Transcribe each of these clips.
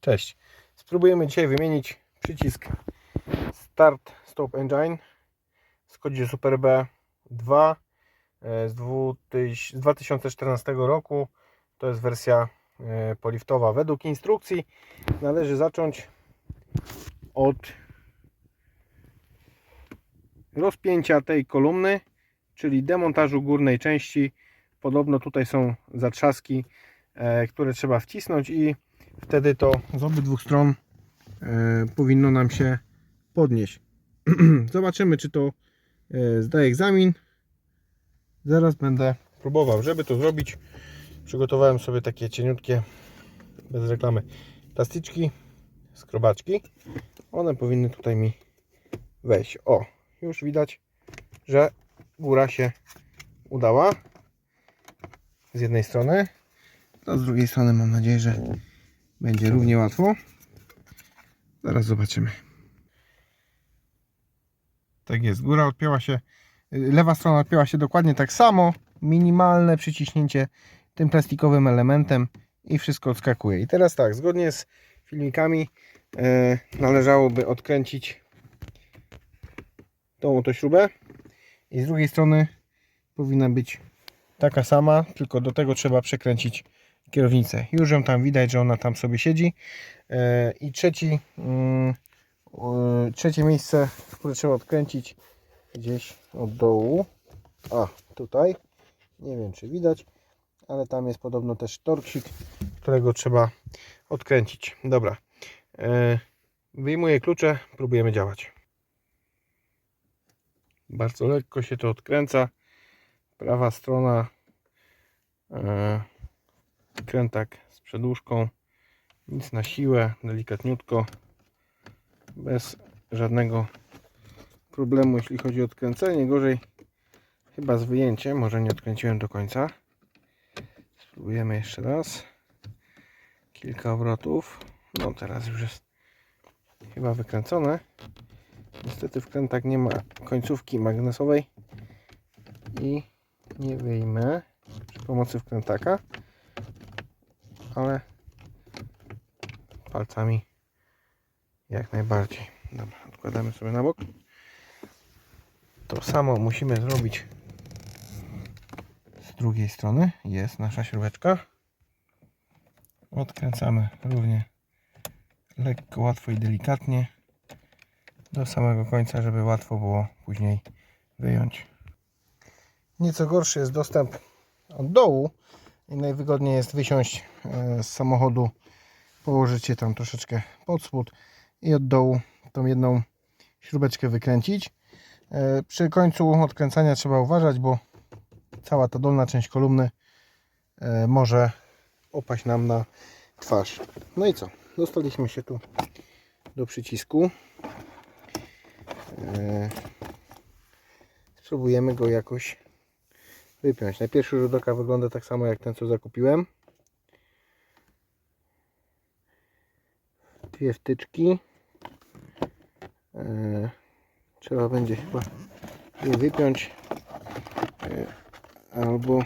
Cześć. Spróbujemy dzisiaj wymienić przycisk Start Stop Engine z kodzie Super B2 e, z 2000 z 2014 roku. To jest wersja e, poliftowa. Według instrukcji należy zacząć od rozpięcia tej kolumny, czyli demontażu górnej części. Podobno tutaj są zatrzaski, e, które trzeba wcisnąć i wtedy to z obydwu stron e, powinno nam się podnieść. Zobaczymy, czy to e, zdaje egzamin. Zaraz będę próbował. Żeby to zrobić, przygotowałem sobie takie cieniutkie, bez reklamy, plastyczki, skrobaczki. One powinny tutaj mi wejść. O, już widać, że góra się udała z jednej strony. A z drugiej strony mam nadzieję, że będzie równie łatwo. Zaraz zobaczymy. Tak jest, góra odpięła się, lewa strona odpięła się dokładnie tak samo. Minimalne przyciśnięcie tym plastikowym elementem i wszystko odskakuje. I teraz tak, zgodnie z filmikami e, należałoby odkręcić tą oto śrubę i z drugiej strony powinna być taka sama, tylko do tego trzeba przekręcić kierownicę. Już ją tam widać, że ona tam sobie siedzi. E, I trzeci, mm, trzecie miejsce, które trzeba odkręcić gdzieś od dołu. A, tutaj. Nie wiem, czy widać, ale tam jest podobno też torksik, którego trzeba odkręcić. Dobra. E, Wyjmuję klucze, próbujemy działać. Bardzo lekko się to odkręca. Prawa strona e, krętak z przedłużką. Nic na siłę, delikatniutko. Bez żadnego problemu, jeśli chodzi o odkręcenie. Gorzej chyba z wyjęciem. Może nie odkręciłem do końca. Spróbujemy jeszcze raz. Kilka obrotów. No teraz już jest chyba wykręcone. Niestety wkrętak nie ma końcówki magnesowej i nie wyjmę przy pomocy wkrętaka, ale palcami jak najbardziej. Dobra, odkładamy sobie na bok. To samo musimy zrobić z drugiej strony. Jest nasza śrubeczka. Odkręcamy równie lekko, łatwo i delikatnie do samego końca, żeby łatwo było później wyjąć. Nieco gorszy jest dostęp od dołu i najwygodniej jest wysiąść e, z samochodu, położyć je tam troszeczkę pod spód i od dołu tą jedną śrubeczkę wykręcić. E, Przy końcu odkręcania trzeba uważać, bo cała ta dolna część kolumny e, może opaść nam na twarz. No i co? Dostaliśmy się tu do przycisku. Spróbujemy go jakoś wypiąć. Na pierwszy rzut oka wygląda tak samo jak ten co zakupiłem. Dwie wtyczki. E, Trzeba będzie chyba je wypiąć e, albo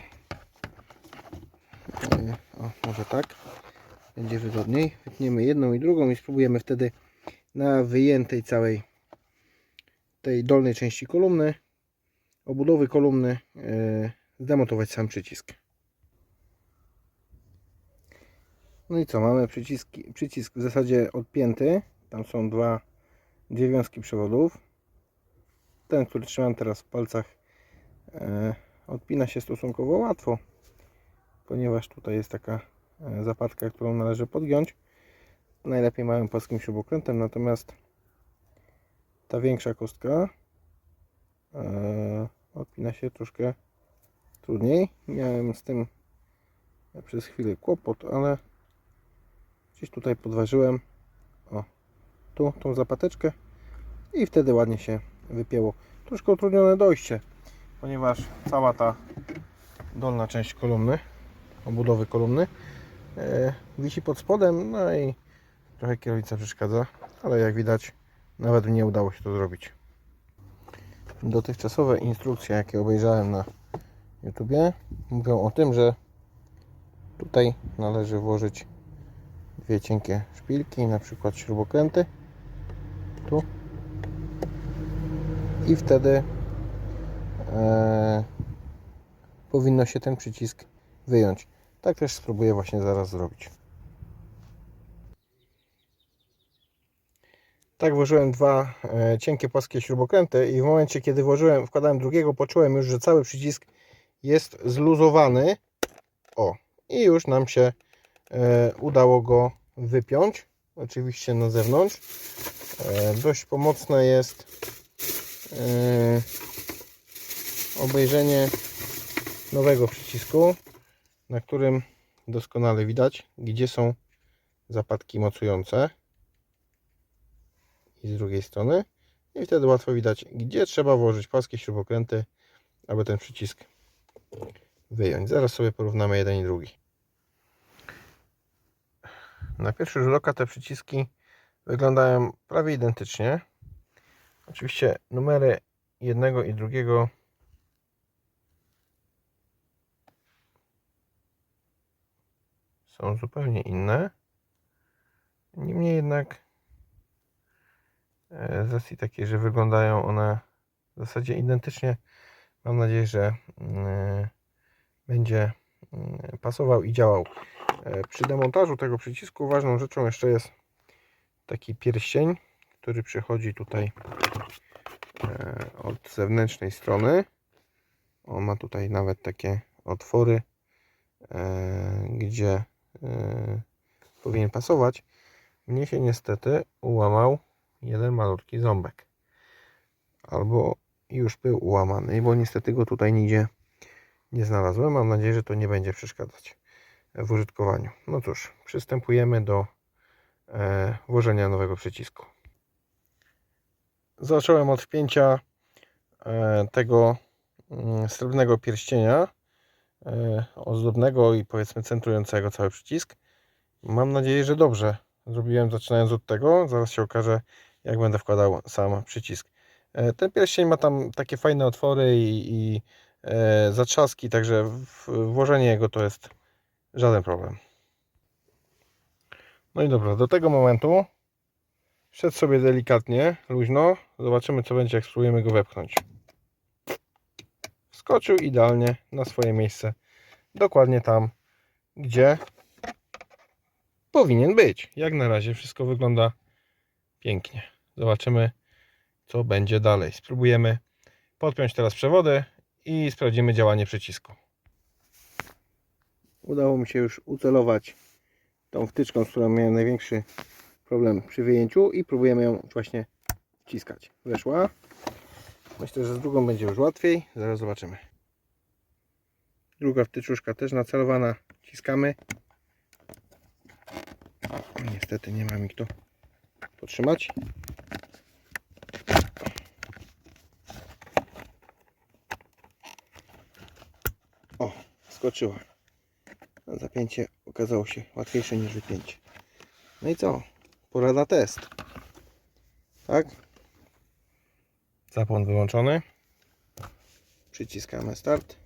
e, o, może tak będzie wygodniej. Wytniemy jedną i drugą i spróbujemy wtedy na wyjętej całej tej dolnej części kolumny obudowy kolumny zdemontować sam przycisk. No i co, mamy przyciski, przycisk w zasadzie odpięty. Tam są dwa, dwie wiązki przewodów. Ten, który trzymam teraz w palcach, e, odpina się stosunkowo łatwo, ponieważ tutaj jest taka e, zapadka, którą należy podgiąć. Najlepiej małym polskim śrubokrętem, natomiast ta większa kostka e, odpina się troszkę trudniej. Miałem z tym przez chwilę kłopot, ale gdzieś tutaj podważyłem o, tu tą zapateczkę i wtedy ładnie się wypięło. Troszkę utrudnione dojście, ponieważ cała ta dolna część kolumny, obudowy kolumny e, wisi pod spodem, no i trochę kierownica przeszkadza, ale jak widać nawet mnie udało się to zrobić dotychczasowe instrukcje, jakie obejrzałem na YouTubie, mówią o tym, że tutaj należy włożyć dwie cienkie szpilki, na przykład śrubokręty. Tu. I wtedy e, powinno się ten przycisk wyjąć. Tak też spróbuję właśnie zaraz zrobić. Tak włożyłem dwa e, cienkie płaskie śrubokręty i w momencie kiedy włożyłem, wkładałem drugiego, poczułem już, że cały przycisk jest zluzowany. O, i już nam się e, udało go wypiąć. Oczywiście na zewnątrz. E, dość pomocne jest e, obejrzenie nowego przycisku, na którym doskonale widać, gdzie są zapadki mocujące i z drugiej strony i wtedy łatwo widać, gdzie trzeba włożyć płaskie śrubokręty, aby ten przycisk wyjąć. Zaraz sobie porównamy jeden i drugi. Na pierwszy rzut oka te przyciski wyglądają prawie identycznie. Oczywiście numery jednego i drugiego są zupełnie inne. Niemniej jednak e, z racji takiej, że wyglądają one w zasadzie identycznie, mam nadzieję, że mm, będzie mm, pasował i działał. E, Przy demontażu tego przycisku ważną rzeczą jeszcze jest taki pierścień, który przychodzi tutaj e, od zewnętrznej strony. On ma tutaj nawet takie otwory, e, gdzie e, powinien pasować. Mnie się niestety ułamał jeden malutki ząbek. Albo już był ułamany, bo niestety go tutaj nigdzie nie znalazłem. Mam nadzieję, że to nie będzie przeszkadzać w użytkowaniu. No cóż, przystępujemy do e, włożenia nowego przycisku. Zacząłem od wpięcia e, tego mm, srebrnego pierścienia e, ozdobnego i powiedzmy centrującego cały przycisk. Mam nadzieję, że dobrze zrobiłem zaczynając od tego. Zaraz się okaże jak będę wkładał sam przycisk. E, ten pierścień ma tam takie fajne otwory i, i e, zatrzaski, także włożenie jego to jest żaden problem. No i dobra, do tego momentu szedł sobie delikatnie, luźno. Zobaczymy co będzie jak spróbujemy go wepchnąć. Skoczył idealnie na swoje miejsce. Dokładnie tam, gdzie powinien być. Jak na razie wszystko wygląda pięknie. Zobaczymy co będzie dalej. Spróbujemy podpiąć teraz przewody i sprawdzimy działanie przycisku. Udało mi się już ucelować tą wtyczką, z którą miałem największy problem przy wyjęciu i próbujemy ją właśnie wciskać. Weszła. Myślę, że z drugą będzie już łatwiej. Zaraz zobaczymy. Druga wtyczuszka też nacelowana. Wciskamy. Niestety nie ma mi kto podtrzymać. O, skoczyła. Zapięcie okazało się łatwiejsze niż wypięcie. No i co? Pora na test. Tak? Zapłon wyłączony. Przyciskamy start.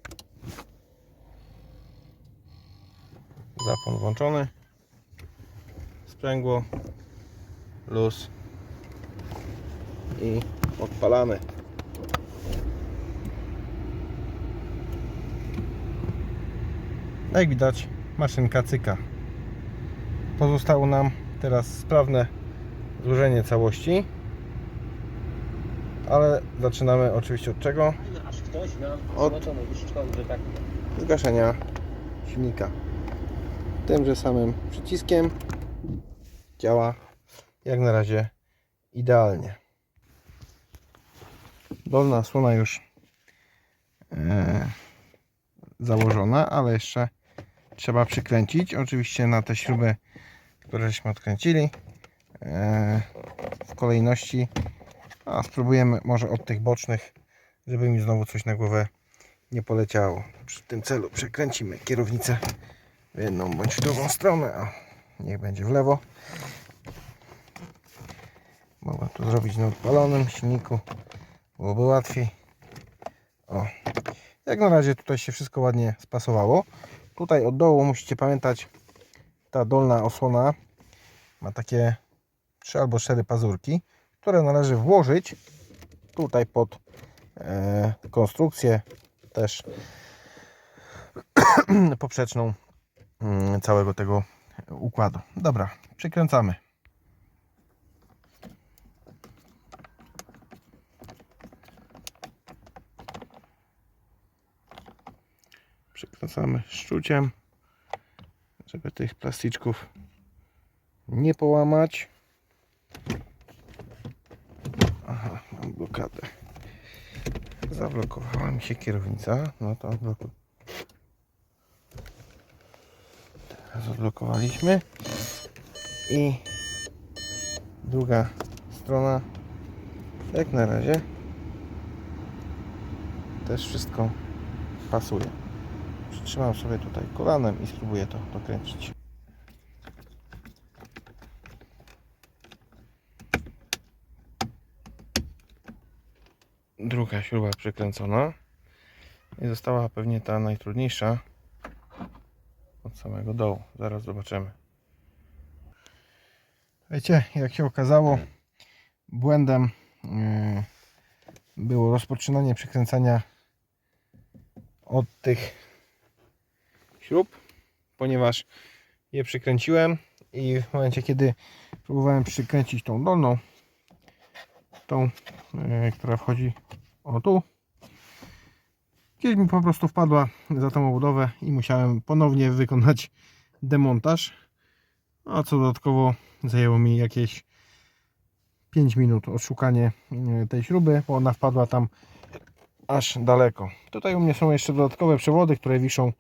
Zapłon włączony. Sprzęgło. Luz. I odpalamy. Jak widać, maszynka cyka. Pozostało nam teraz sprawne złożenie całości. Ale zaczynamy oczywiście od czego? Aż ktoś miał Od- tak Zgaszenia silnika. Tymże samym przyciskiem działa jak na razie idealnie. Dolna słona już e, założona, ale jeszcze trzeba przykręcić. Oczywiście na te śruby, które żeśmy odkręcili e, w kolejności. A spróbujemy może od tych bocznych, żeby mi znowu coś na głowę nie poleciało. Przy tym celu przekręcimy kierownicę w jedną bądź w drugą stronę. A niech będzie w lewo. Mogłem to zrobić na odpalonym silniku. Byłoby łatwiej. O. Jak na razie tutaj się wszystko ładnie spasowało. Tutaj od dołu musicie pamiętać ta dolna osłona ma takie trzy albo cztery pazurki, które należy włożyć tutaj pod e, konstrukcję też poprzeczną mm, całego tego układu. Dobra, przykręcamy. Przykręcamy szczuciem, żeby tych plasticzków nie połamać. Aha, mam blokadę. Zablokowała mi się kierownica. No to odblokuj. Teraz odblokowaliśmy. I druga strona. Jak na razie też wszystko pasuje. Przytrzymam sobie tutaj kolanem i spróbuję to dokręcić. Druga śruba przykręcona. I została pewnie ta najtrudniejsza od samego dołu. Zaraz zobaczymy. Wiecie, jak się okazało, błędem yy, było rozpoczynanie przykręcania od tych śrub, ponieważ je przykręciłem i w momencie kiedy próbowałem przykręcić tą dolną, tą, yy, która wchodzi o tu, gdzieś mi po prostu wpadła za tą obudowę i musiałem ponownie wykonać demontaż, a co dodatkowo zajęło mi jakieś 5 minut odszukanie yy, tej śruby, bo ona wpadła tam aż daleko. Tutaj u mnie są jeszcze dodatkowe przewody, które wiszą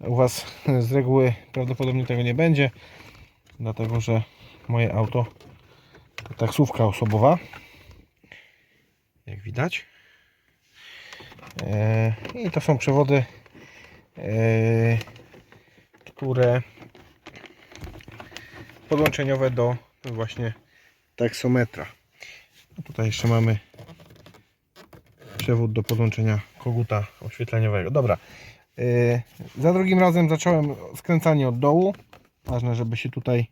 u Was z reguły prawdopodobnie tego nie będzie, dlatego że moje auto to taksówka osobowa, jak widać. E, I to są przewody, e, które podłączeniowe do właśnie taksometra. A tutaj jeszcze mamy przewód do podłączenia koguta oświetleniowego. Dobra. Yy, za drugim razem zacząłem skręcanie od dołu. Ważne, żeby się tutaj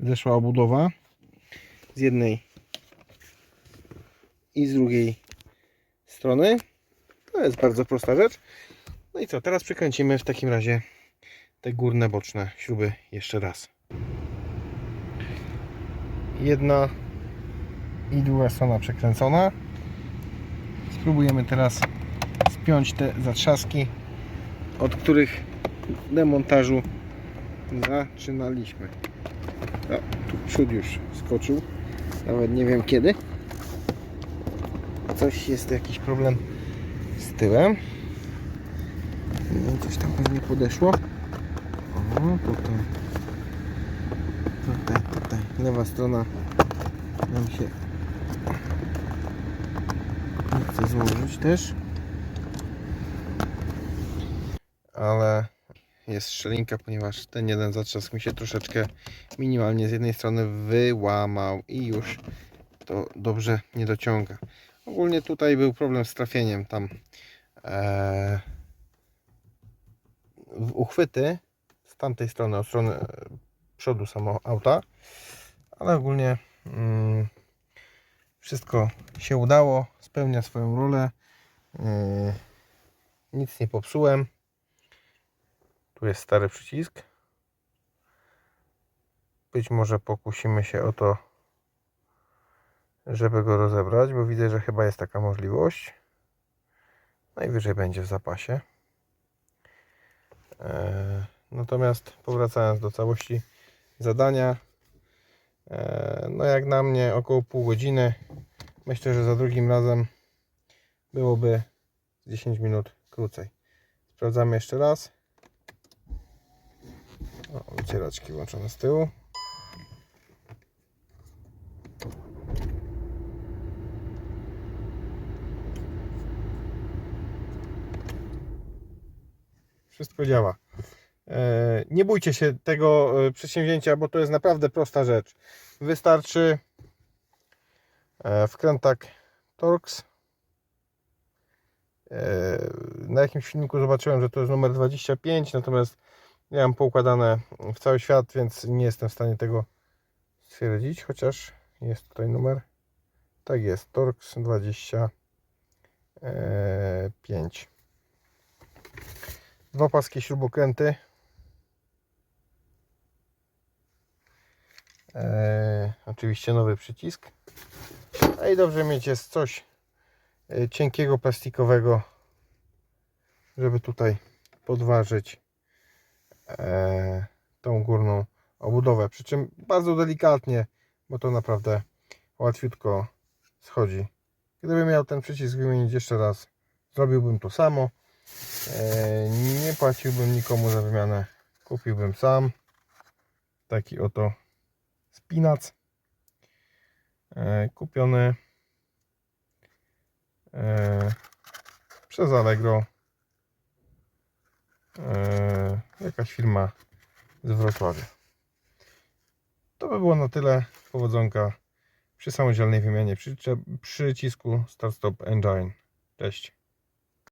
zeszła obudowa z jednej i z drugiej strony. To jest bardzo prosta rzecz. No i co, teraz przykręcimy w takim razie te górne, boczne śruby jeszcze raz. Jedna i druga strona przekręcona. Spróbujemy teraz spiąć te zatrzaski, od których demontażu zaczynaliśmy. O, tu przód już skoczył. Nawet nie wiem kiedy. Coś jest jakiś problem z tyłem. No, coś tam pewnie podeszło. O, tutaj. Tutaj, tutaj. Lewa strona nam się nie chce złożyć też. Ale jest szczelinka, ponieważ ten jeden zatrzask mi się troszeczkę minimalnie z jednej strony wyłamał i już to dobrze nie dociąga. Ogólnie tutaj był problem z trafieniem tam e, w uchwyty z tamtej strony, od strony e, przodu samo auta, ale ogólnie mm, wszystko się udało, spełnia swoją rolę. Yy, nic nie popsułem. Tu jest stary przycisk. Być może pokusimy się o to, żeby go rozebrać, bo widzę, że chyba jest taka możliwość. Najwyżej będzie w zapasie. Yy, natomiast powracając do całości zadania, E, No jak na mnie około pół godziny. Myślę, że za drugim razem byłoby 10 minut krócej. Sprawdzamy jeszcze raz. O, wycieraczki włączone z tyłu. Wszystko działa. E, Nie bójcie się tego e, przedsięwzięcia, bo to jest naprawdę prosta rzecz. Wystarczy e, wkrętak Torx. Na jakimś filmiku zobaczyłem, że to jest numer 25, natomiast ja mam poukładane w cały świat, więc nie jestem w stanie tego stwierdzić, chociaż jest tutaj numer. Tak jest, Torx 25. Dwa paskie śrubokręty. E, oczywiście nowy przycisk. A i dobrze mieć jest coś e, cienkiego, plastikowego, żeby tutaj podważyć e, tą górną obudowę. Przy czym bardzo delikatnie, bo to naprawdę łatwiutko schodzi. Gdybym miał ten przycisk wymienić jeszcze raz, zrobiłbym to samo. E, nie płaciłbym nikomu za wymianę. Kupiłbym sam. Taki oto spinac. E, kupiony e, przez Allegro. E, jakaś firma z Wrocławia. To by było na tyle. Powodzonka przy samodzielnej wymianie przyczep- przycisku Start Stop Engine. Cześć.